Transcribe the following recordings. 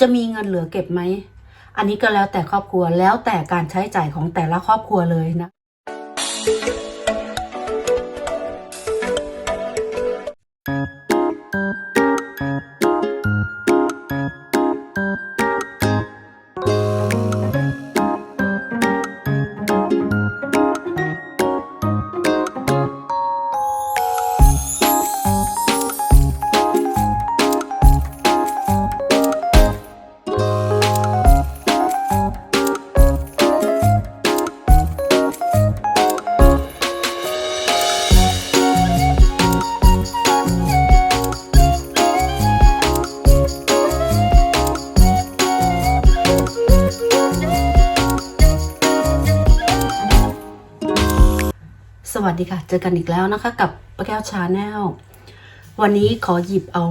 จะมีเงินเหลือเก็บไหม อันนี้ก็แล้วแต่ครอบครัวแล้วแต่การใช้จ่ายของแต่ละครอบครัวเลยนะ เจอกันอีกแล้วนะคะ กับป้าแก้วชาแนลวันนี้ขอหยิบเอา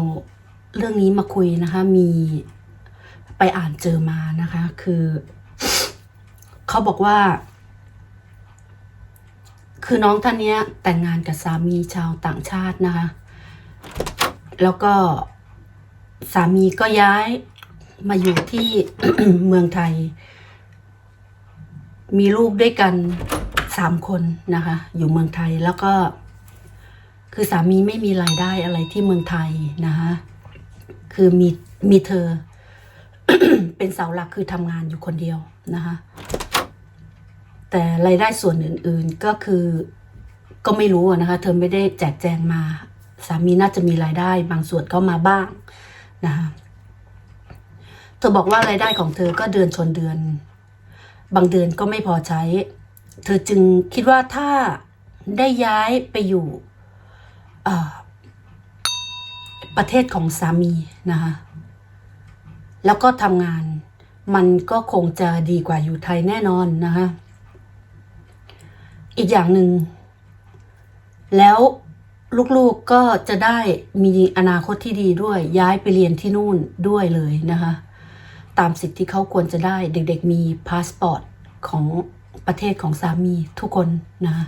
เรื่องนี้มาคุยนะคะ มีไปอ่านเจอมานะคะ คือเขาบอกว่า คือน้องท่านนี้แต่งงานกับสามีชาวต่างชาตินะคะ แล้วก็สามีก็ย้ายมาอยู่ที่เมืองไทย มีลูกด้วยกัน สามคนนะคะ อยู่เมืองไทยแล้วก็ คือสามีไม่มีรายได้อะไรที่เมืองไทยนะคะ คือมีมีเธอ เป็นเสาหลักคือทำงานอยู่คนเดียวนะคะ แต่รายได้ส่วนอื่น ๆก็คือก็ไม่รู้นะคะ เธอไม่ได้แจกแจงมา สามีน่าจะมีรายได้ บางส่วนเข้ามาบ้างนะคะเธอบอกว่ารายได้ของเธอก็เดือนชนเดือน บางเดือนก็ไม่พอใช้ เธอจึงคิดว่าถ้าได้ย้ายไปอยู่ประเทศของสามีนะคะแล้วก็ทำงานมันก็คงจะดีกว่าอยู่ไทยแน่นอนนะคะอีกอย่างหนึ่งแล้วลูกๆก็จะได้มีอนาคตที่ดีด้วย ย้ายไปเรียนที่นู่นด้วยเลยนะคะ ตามสิทธิ์ที่เขาควรจะได้เด็กๆมีพาสปอร์ตของ ประเทศของสามีทุกคนนะคะ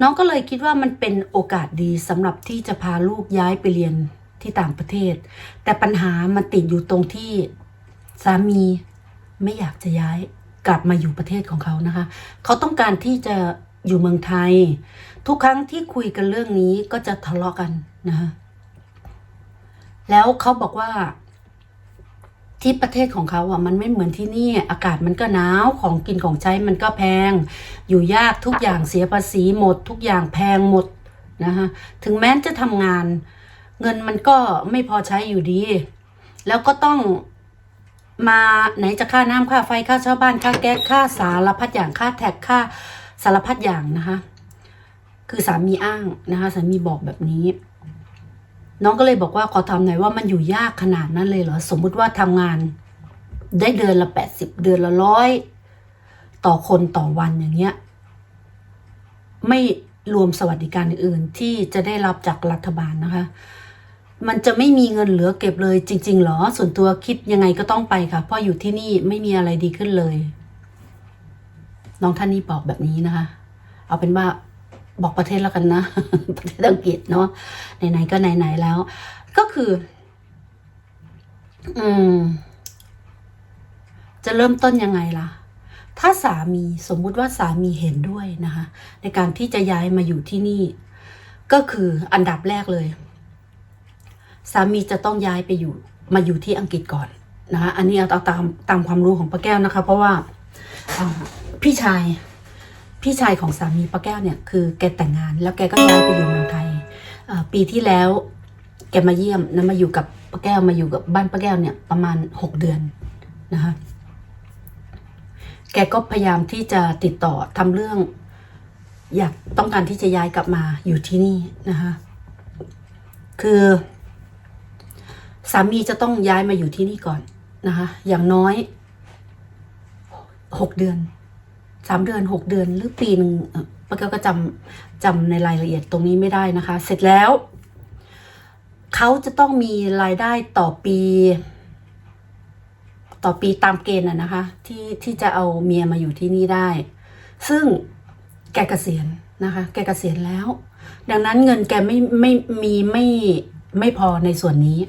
น้องก็เลยคิดว่ามันเป็นโอกาสดีสำหรับที่จะพาลูกย้ายไปเรียนที่ต่างประเทศ แต่ปัญหามันติดอยู่ตรงที่สามีไม่อยากจะย้ายกลับมาอยู่ประเทศของเขานะคะ เขาต้องการที่จะอยู่เมืองไทย ทุกครั้งที่คุยกันเรื่องนี้ก็จะทะเลาะกันนะคะแล้วเขาบอกว่า ที่ประเทศของเขาอะมันไม่เหมือนที่นี่อากาศมันก็หนาวของกินของใช้มันก็แพง อยู่ยากทุกอย่างเสียภาษีหมด ทุกอย่างแพงหมดนะคะถึงแม้จะทำงาน เงินมันก็ไม่พอใช้อยู่ดี แล้วก็ต้องมาไหนจะค่าน้ำค่าไฟค่าเช่าบ้านค่าแก๊สค่าสารพัดอย่างค่าแท็กค่าสารพัดอย่างนะคะ คือสามีอ้างนะคะสามีบอกแบบนี้ น้องก็เลยบอกว่าขอทำหน่อยว่ามันอยู่ยากขนาดนั้นเลยเหรอ สมมุติว่าทำงาน ได้เดือนละแปดสิบเดือนละร้อยต่อคนต่อวันอย่างเงี้ย ไม่รวมสวัสดิการอื่นๆ ที่จะได้รับจากรัฐบาลนะคะ มันจะไม่มีเงินเหลือเก็บเลยจริงๆเหรอ ส่วนตัวคิดยังไงก็ต้องไปค่ะ เพราะอยู่ที่นี่ไม่มีอะไรดีขึ้นเลย น้องท่านนี้บอกแบบนี้นะคะ เอาเป็นว่า บอกประเทศแล้วกันนะ ประเทศอังกฤษเนาะไหนๆก็ไหนๆแล้ว ก็คือ อืม จะเริ่มต้นยังไงล่ะ ถ้าสามีสมมุติว่าสามีเห็นด้วยนะคะ ในการที่จะย้ายมาอยู่ที่นี่ ก็คืออันดับแรกเลย สามีจะต้องย้ายไปอยู่ มาอยู่ที่อังกฤษก่อนนะคะอันนี้เอาตามตามความรู้ของป้าแก้วนะคะ เพราะว่าอ่าพี่ชาย พี่ชายของสามีป้าแก้วเนี่ยคือแกแต่งงาน แล้วแกก็ย้ายไปอยู่เมืองไทยปีที่แล้วแกมาเยี่ยมนะมาอยู่กับป้าแก้วมาอยู่กับบ้านป้าแก้วเนี่ยประมาณหกเดือนนะคะแกก็พยายามที่จะติดต่อทำเรื่อง อยากต้องการที่จะย้ายกลับมาอยู่ที่นี่นะคะคือ สามีจะต้องย้ายมาอยู่ที่นี่ก่อนนะคะอย่างน้อยหกเดือน สามเดือนหกเดือนหรือปีหนึ่งป้าแก้วก็จำจำในรายละเอียดตรงนี้ไม่ได้นะคะ เสร็จแล้ว เขาจะต้องมีรายได้ต่อปี ต่อปีตามเกณฑ์อะนะคะ ที่ที่จะเอาเมียมาอยู่ที่นี่ได้ ซึ่งแกเกษียณนะคะ แกเกษียณแล้ว ดังนั้นเงินแกไม่ไม่มีไม่ไม่พอในส่วนนี้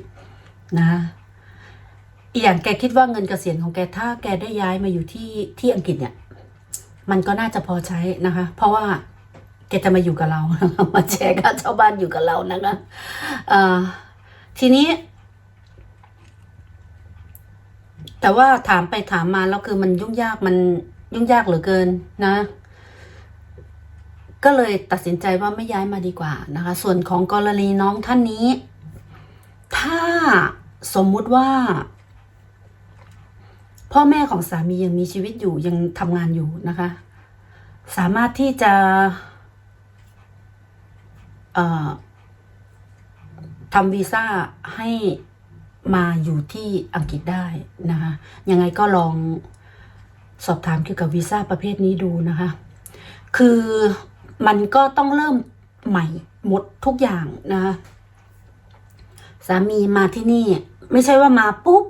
นะอีกอย่างแกคิดว่าเงินเกษียณของแกถ้าแกได้ย้ายมาอยู่ที่ที่อังกฤษเนี่ย มันก็น่าจะพอใช้นะคะ เพราะว่าแกจะมาอยู่กับเรา มาแชร์ค่าเช่าบ้านอยู่กับเรานะคะทีนี้ แต่ว่าถามไปถามมาแล้วคือมันยุ่งยากมันยุ่งยากเหลือเกินนะ ก็เลยตัดสินใจว่าไม่ย้ายมาดีกว่านะคะ ส่วนของกรณีน้องท่านนี้ ถ้าสมมุติว่า พ่อแม่ของสามียังมีชีวิตอยู่ยังทำงานอยู่นะคะ สามารถที่จะทำวีซ่าให้มาอยู่ที่อังกฤษได้นะคะ ยังไงก็ลองสอบถามเกี่ยวกับวีซ่าประเภทนี้ดูนะคะ คือมันก็ต้องเริ่มใหม่หมดทุกอย่างนะคะสามีมาที่นี่ ไม่ใช่ว่ามาปุ๊บ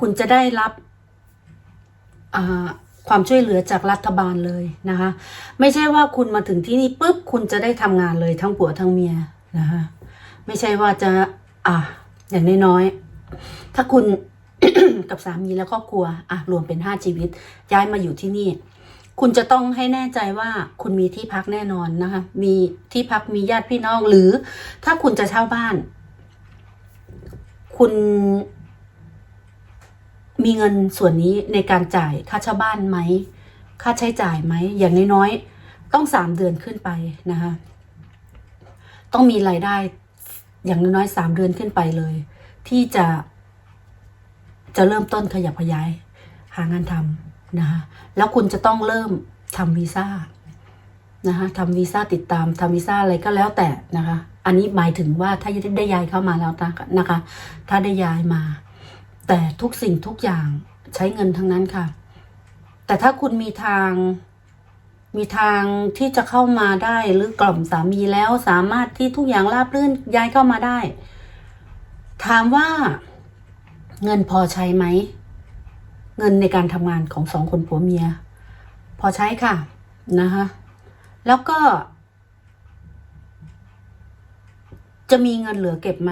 คุณจะได้รับ ความช่วยเหลือจากรัฐบาลเลยนะคะ ไม่ใช่ว่าคุณมาถึงที่นี่ปุ๊บคุณจะได้ทำงานเลยทั้งผัวทั้งเมียนะคะไม่ใช่ว่าจะอะอย่างน้อยๆถ้าคุณกับสามีและครอบครัวอะรวมเป็นห้าชีวิต ย้ายมาอยู่ที่นี่ คุณจะต้องให้แน่ใจว่าคุณมีที่พักแน่นอนนะคะ มีที่พักมีญาติพี่น้องหรือ ถ้าคุณจะเช่าบ้าน คุณ มีเงินส่วนนี้ในการจ่ายค่าเช่าบ้านไหม ค่าใช้จ่ายไหม อย่างน้อยๆ ต้องสามเดือนขึ้นไปนะคะ ต้องมีรายได้อย่างน้อยๆสามเดือนขึ้นไปเลย ที่จะ จะเริ่มต้นขยับขยาย หางานทำนะคะ แล้วคุณจะต้องเริ่มทำวีซ่านะคะทำวีซ่าติดตามทำวีซ่าอะไรก็แล้วแต่นะคะ อันนี้หมายถึงว่าถ้าได้ย้ายเข้ามาแล้วนะคะ ถ้าได้ย้ายมา แต่ทุกสิ่งทุกอย่างใช้เงินทั้งนั้นค่ะ แต่ถ้าคุณมีทาง มีทางที่จะเข้ามาได้หรือกล่อมสามีแล้วสามารถที่ทุกอย่างราบรื่นย้ายเข้ามาได้ ถามว่าเงินพอใช้ไหม เงินในการทำงานของสองคนผัวเมีย พอใช้ค่ะนะคะแล้วก็ จะมีเงินเหลือเก็บไหม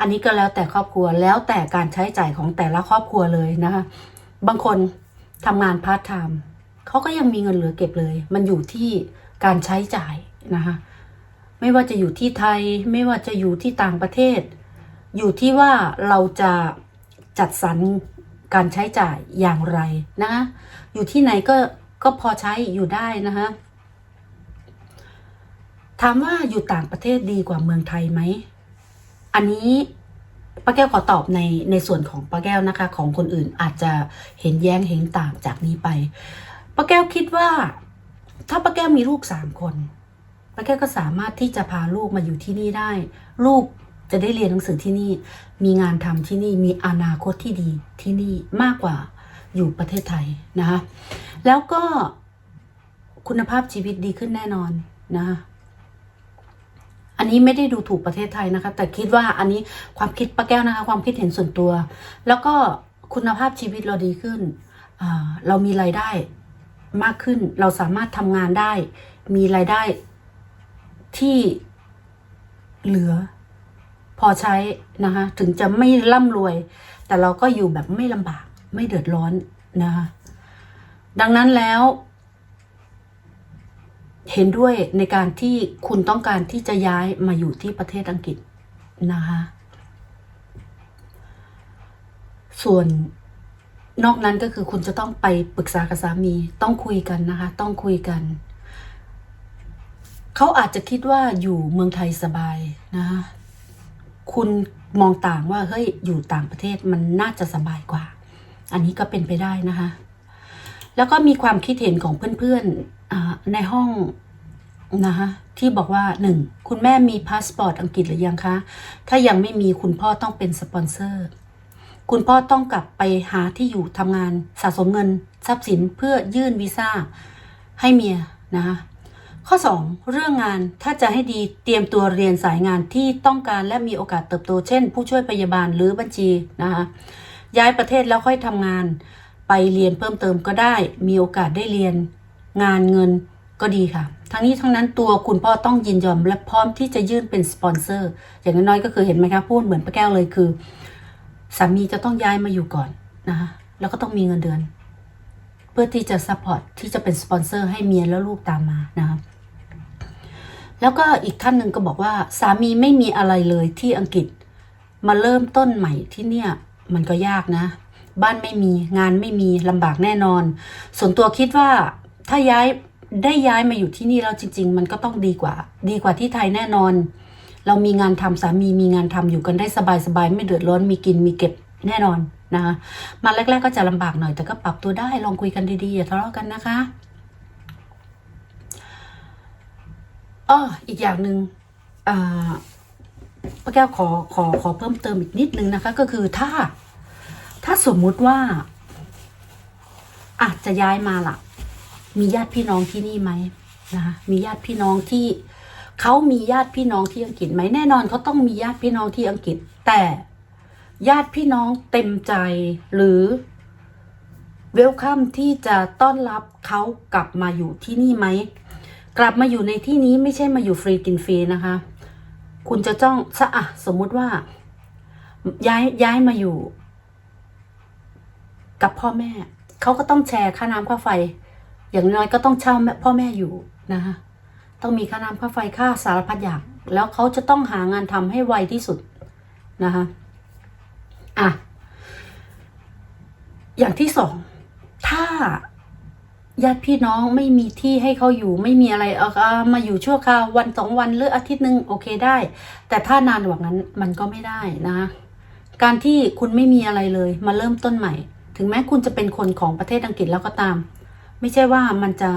อันนี้ก็แล้วแต่ครอบครัวแล้วแต่การใช้จ่ายของแต่ละครอบครัวเลยนะคะ บางคนทำงานพาร์ทไทม์เขาก็ยังมีเงินเหลือเก็บเลย มันอยู่ที่การใช้จ่ายนะคะไม่ว่าจะอยู่ที่ไทยไม่ว่าจะอยู่ที่ต่างประเทศ อยู่ที่ว่าเราจะจัดสรรการใช้จ่ายอย่างไรนะคะอยู่ที่ไหนก็ก็พอใช้อยู่ได้นะคะถามว่าอยู่ต่างประเทศดีกว่าเมืองไทยไหม อันนี้ป้าแก้วขอตอบในในส่วนของป้าแก้วนะคะ ของคนอื่นอาจจะเห็นแย้งเห็นต่างจากนี้ไปป้าแก้วคิดว่า ถ้าป้าแก้วมีลูกสามคนป้าแก้วก็สามารถที่จะพาลูกมาอยู่ที่นี่ได้ ลูกจะได้เรียนหนังสือที่นี่ มีงานทำที่นี่มีอนาคตที่ดีที่นี่มากกว่าอยู่ประเทศไทยนะคะแล้วก็คุณภาพชีวิตดีขึ้นแน่นอนนะคะ อันนี้ไม่ได้ดูถูกประเทศไทยนะคะ แต่คิดว่าอันนี้ความคิดป้าแก้วนะคะ ความคิดเห็นส่วนตัว แล้วก็คุณภาพชีวิตเราดีขึ้น เรามีรายได้มากขึ้น เราสามารถทำงานได้ มีรายได้ที่เหลือพอใช้นะคะ ถึงจะไม่ร่ำรวย แต่เราก็อยู่แบบไม่ลำบาก ไม่เดือดร้อนนะคะ ดังนั้นแล้ว เห็นด้วยในการที่คุณต้องการที่จะย้ายมาอยู่ที่ประเทศอังกฤษนะคะส่วนนอกนั้นก็คือคุณจะต้องไปปรึกษากับสามี ต้องคุยกันนะคะ ต้องคุยกัน เขาอาจจะคิดว่าอยู่เมืองไทยสบายนะคะคุณมองต่างว่าเฮ้ยอยู่ต่างประเทศมันน่าจะสบายกว่า อันนี้ก็เป็นไปได้นะคะ แล้วก็มีความคิดเห็นของเพื่อนๆในห้องนะคะที่บอกว่าหนึ่งคุณแม่มีพาสปอร์ตอังกฤษหรือยังคะ ถ้ายังไม่มีคุณพ่อต้องเป็นสปอนเซอร์ คุณพ่อต้องกลับไปหาที่อยู่ทำงานสะสมเงินทรัพย์สินเพื่อยื่นวีซ่าให้เมียนะคะข้อ 2 เรื่องงานถ้าจะให้ดีเตรียมตัวเรียนสายงานที่ต้องการและมีโอกาสเติบโต เช่น ผู้ช่วยพยาบาลหรือบัญชีนะคะย้ายประเทศแล้วค่อยทำงาน ไปเรียนเพิ่มเติมก็ได้ มีโอกาสได้เรียนงานเงินก็ดีค่ะ ทั้งนี้ทั้งนั้นตัวคุณพ่อต้องยินยอมและพร้อมที่จะยื่นเป็นสปอนเซอร์ อย่างน้อยๆก็คือเห็นไหมคะพูดเหมือนป้าแก้วเลยคือสามีจะต้องย้ายมาอยู่ก่อนนะคะแล้วก็ต้องมีเงินเดือน เพื่อที่จะซัพพอร์ตที่จะเป็นสปอนเซอร์ให้เมียแล้วลูกตามมานะคะแล้วก็อีกท่านหนึ่งก็บอกว่า สามีไม่มีอะไรเลยที่อังกฤษมาเริ่มต้นใหม่ที่เนี่ย มันก็ยากนะ บ้านไม่มีงานไม่มีลำบากแน่นอน ส่วนตัวคิดว่าถ้าย้ายได้ย้ายมาอยู่ที่นี่แล้วจริง ๆ มันก็ต้องดีกว่า ดีกว่าที่ไทยแน่นอน เรามีงานทำสามีมีงานทำอยู่กันได้สบายๆไม่เดือดร้อนมีกินมีเก็บแน่นอนนะคะมาแรก ๆ ก็จะลำบากหน่อยแต่ก็ปรับตัวได้ลองคุยกันดีๆอย่าทะเลาะกันนะคะอ้ออีกอย่างหนึ่งอ่าป้าแก้วขอขอขอเพิ่มเติมอีกนิดนึงนะคะ ก็คือถ้า ถ้าสมมุติว่า อาจจะย้ายมาล่ะ มีญาติพี่น้องที่นี่ไหมนะคะมีญาติพี่น้องที่เขามีญาติพี่น้องที่อังกฤษไหมแน่นอนเขาต้องมีญาติพี่น้องที่อังกฤษ แต่ญาติพี่น้องเต็มใจหรือเวลคัมที่จะต้อนรับเขากลับมาอยู่ที่นี่ไหมกลับมาอยู่ในที่นี้ไม่ใช่มาอยู่ฟรีกินฟรีนะคะ คุณจะจ้องสะอะสมมุติว่า ย้ายย้ายมาอยู่ กับพ่อแม่ เขาก็ต้องแชร์ค่าน้ำค่าไฟ อย่างน้อยก็ต้องเช่าพ่อแม่อยู่นะคะต้องมีค่าน้ำค่าไฟค่าสารพัดอย่าง แล้วเขาจะต้องหางานทำให้ไวที่สุดนะคะอะอย่างที่สอง ถ้าญาติพี่น้องไม่มีที่ให้เขาอยู่ไม่มีอะไรเอามาอยู่ชั่วคราววันสองวันหรืออาทิตย์หนึ่งโอเคได้ แต่ถ้านานกว่านั้นมันก็ไม่ได้นะคะการที่คุณไม่มีอะไรเลย มาเริ่มต้นใหม่ ถึงแม้คุณจะเป็นคนของประเทศอังกฤษแล้วก็ตาม ไม่ใช่ว่ามันจะ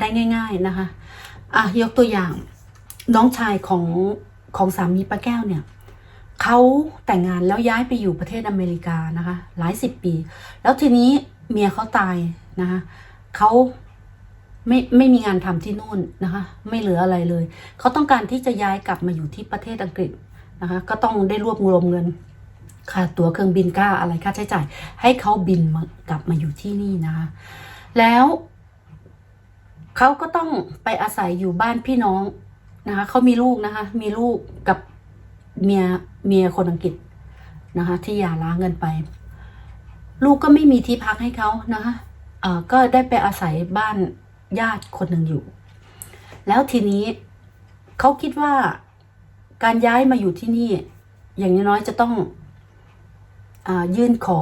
ได้ง่าย ๆนะคะอะยกตัวอย่างน้องชายของของสามีป้าแก้วเนี่ยเขาแต่งงานแล้วย้ายไปอยู่ประเทศอเมริกานะคะ หลายสิบปี แล้วทีนี้เมียเขาตายนะคะเขาไม่ไม่มีงานทำที่นู่นนะคะ ไม่เหลืออะไรเลย เขาต้องการที่จะย้ายกลับมาอยู่ที่ประเทศอังกฤษนะคะ ก็ต้องได้รวบรวมเงิน ค่าตั๋วเครื่องบินค่าอะไรค่าใช้จ่าย ให้เขาบินกลับมาอยู่ที่นี่นะคะ แล้วเขาก็ต้องไปอาศัยอยู่บ้านพี่น้องนะคะเขามีลูกนะคะ มีลูกกับเมียเมียคนอังกฤษนะคะ ที่หย่าร้างเงินไป ลูกก็ไม่มีที่พักให้เขานะคะเออก็ได้ไปอาศัยบ้านญาติคนหนึ่งอยู่ แล้วทีนี้เขาคิดว่าการย้ายมาอยู่ที่นี่ อย่างน้อยๆจะต้อง ยื่นขอ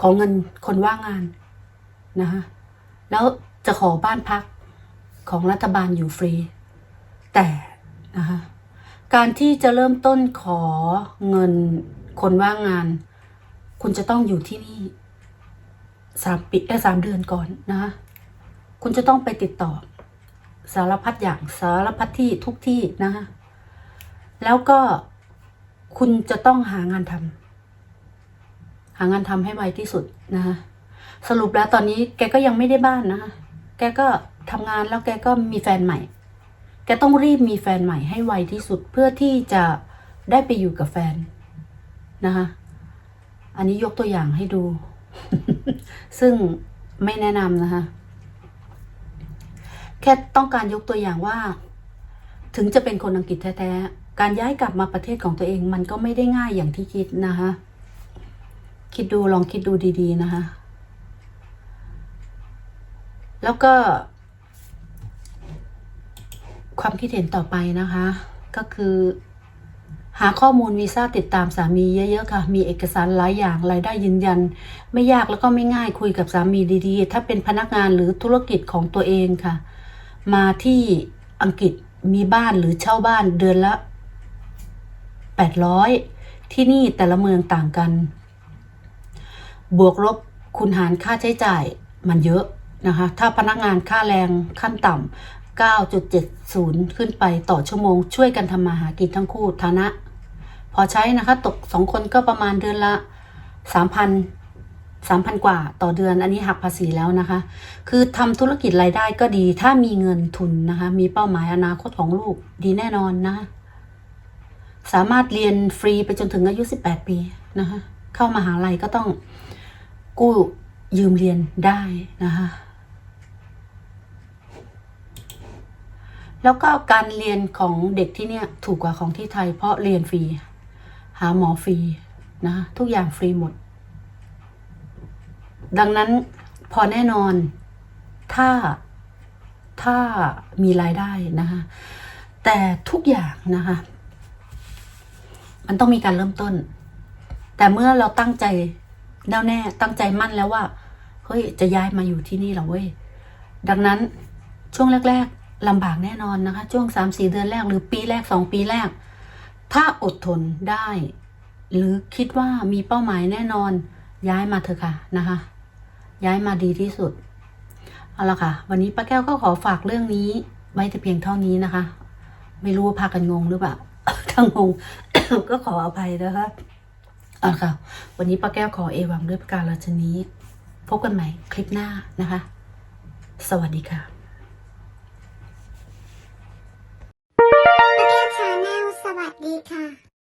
ขอเงินคนว่างงานนะคะแล้วจะขอบ้านพักของรัฐบาลอยู่ฟรี แต่นะคะการที่จะเริ่มต้นขอเงินคนว่างงาน คุณจะต้องอยู่ที่นี่สามปีเอ้สามเดือนก่อนนะคะคุณจะต้องไปติดต่อ สารพัดอย่างสารพัดที่ทุกที่นะคะแล้วก็ คุณจะต้องหางานทำหางานทำให้ไวที่สุดนะคะสรุปแล้วตอนนี้แกก็ยังไม่ได้บ้านนะคะแกก็ทำงานแล้วแกก็มีแฟนใหม่ แกต้องรีบมีแฟนใหม่ให้ไวที่สุดเพื่อที่จะได้ไปอยู่กับแฟนนะคะอันนี้ยกตัวอย่างให้ดู ซึ่งไม่แนะนำนะคะ แค่ต้องการยกตัวอย่างว่า ถึงจะเป็นคนอังกฤษแท้ๆ การย้ายกลับมาประเทศของตัวเองมันก็ไม่ได้ง่ายอย่างที่คิดนะคะคิดดูลองคิดดูดี ๆ นะคะ แล้วก็ ความคิดเห็นต่อไปนะคะ ก็คือ หาข้อมูลวีซ่าติดตามสามีเยอะ ๆ ค่ะ มีเอกสารหลายอย่างรายได้ยืนยัน ไม่ยากแล้วก็ไม่ง่ายคุยกับสามีดีๆ ถ้าเป็นพนักงานหรือธุรกิจของตัวเองค่ะ มาที่อังกฤษมีบ้านหรือเช่าบ้านเดือนละ 800 ที่นี่แต่ละเมืองต่างกัน บวกลบคูณหารค่าใช้จ่ายมันเยอะนะคะ ถ้าพนักงานค่าแรงขั้นต่ำ9.70 ขึ้นไปต่อชั่วโมง ช่วยกันทำมาหากินทั้งคู่ฐานะ พอใช้นะคะ ตกสองคนก็ประมาณเดือนละ 3,000 3,000 กว่าต่อเดือนอันนี้หักภาษีแล้วนะคะ คือทำธุรกิจรายได้ก็ดี ถ้ามีเงินทุนนะคะ มีเป้าหมายอนาคตของลูกดีแน่นอนนะคะ สามารถเรียนฟรีไปจนถึงอายุ 18 ปีนะคะเข้ามาหาลัยก็ต้องกู้ยืมเรียนได้นะคะแล้วก็การเรียนของเด็กที่เนี่ยถูกกว่าของที่ไทย เพราะเรียนฟรีหาหมอฟรีนะทุกอย่างฟรีหมด ดังนั้นพอแน่นอนถ้าถ้ามีรายได้นะคะแต่ทุกอย่างนะคะ มันต้องมีการเริ่มต้น แต่เมื่อเราตั้งใจแน่วแน่ ตั้งใจมั่นแล้วว่า เฮ้ย จะย้ายมาอยู่ที่นี่เหรอเว้ย ดังนั้นช่วงแรก ๆลำบากแน่นอนนะคะ ช่วงสามสี่เดือนแรก หรือปีแรกสองปีแรก ถ้าอดทนได้ หรือคิดว่ามีเป้าหมายแน่นอน ย้ายมาเถอะค่ะนะคะ ย้ายมาดีที่สุด เอาละค่ะ วันนี้ป้าแก้วก็ขอฝากเรื่องนี้ไว้แต่เพียงเท่านี้นะคะ ไม่รู้ว่าพากันงงหรือเปล่าถ้างง ก็ขออภัยนะคะเอาละค่ะ วันนี้ป้าแก้วขอเอวังด้วยประการราชนี้ พบกันใหม่คลิปหน้านะคะ สวัสดีค่ะป้าแก้วชาแนลสวัสดีค่ะ